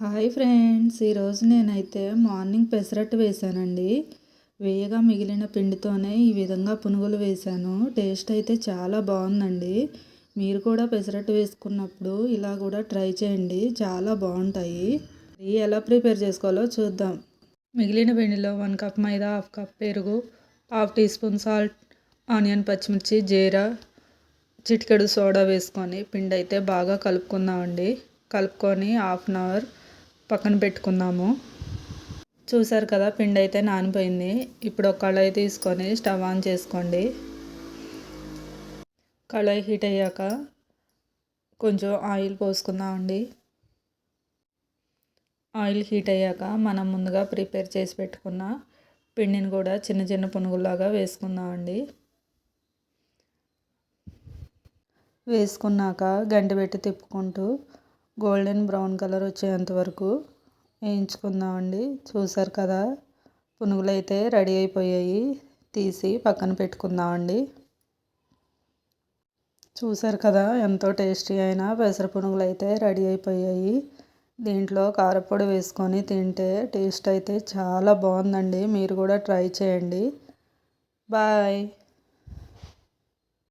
Hi friends ఈరోజు నేనైతే morning pesarattu వేసానండి. వేయగా మిగిలిన పిండితోనే ఈ విధంగా పునుగులు వేశాను. టేస్ట్ అయితే చాలా బాగుందండి. మీరు కూడా పెసరట్టు వేసుకున్నప్పుడు ఇలా కూడా ట్రై చేయండి. చాలా బాగుంటాయి. ఇవి ఎలా ప్రిపేర్ చేసుకోవాలో చూద్దాం. మిగిలిన పిండిలో one cup maida half cup పెరుగు half tea spoon salt onion పచ్చిమిర్చి జీరా చిటికెడు సోడా వేసుకొని పిండి అయితే బాగా కలుపుకుందామండి. కలుపుకొని హాఫ్ అన్ అవర్ పక్కన పెట్టుకుందాము. చూసారు కదా పిండి అయితే నానిపోయింది. ఇప్పుడు ఒక కళాయి తీసుకొని స్టవ్ ఆన్ చేసుకోండి. కళాయి హీట్ అయ్యాక కొంచెం ఆయిల్ పోసుకుందామండి. ఆయిల్ హీట్ అయ్యాక మనం ముందుగా ప్రిపేర్ చేసి పెట్టుకున్న పిండిని కూడా చిన్న చిన్న పునుగుల్లాగా వేసుకుందామండి. వేసుకున్నాక గంట పెట్టి తిప్పుకుంటూ గోల్డెన్ బ్రౌన్ కలర్ వచ్చేంత వరకు వేయించుకుందామండి. చూసారు కదా పునుగులు అయితే రెడీ అయిపోయాయి. తీసి పక్కన పెట్టుకుందామండి. చూసారు కదా ఎంతో టేస్టీ అయిన పెసర పునుగులు అయితే రెడీ అయిపోయాయి. దీంట్లో కారపొడి వేసుకొని తింటే టేస్ట్ అయితే చాలా బాగుందండి. మీరు కూడా ట్రై చేయండి. బాయ్.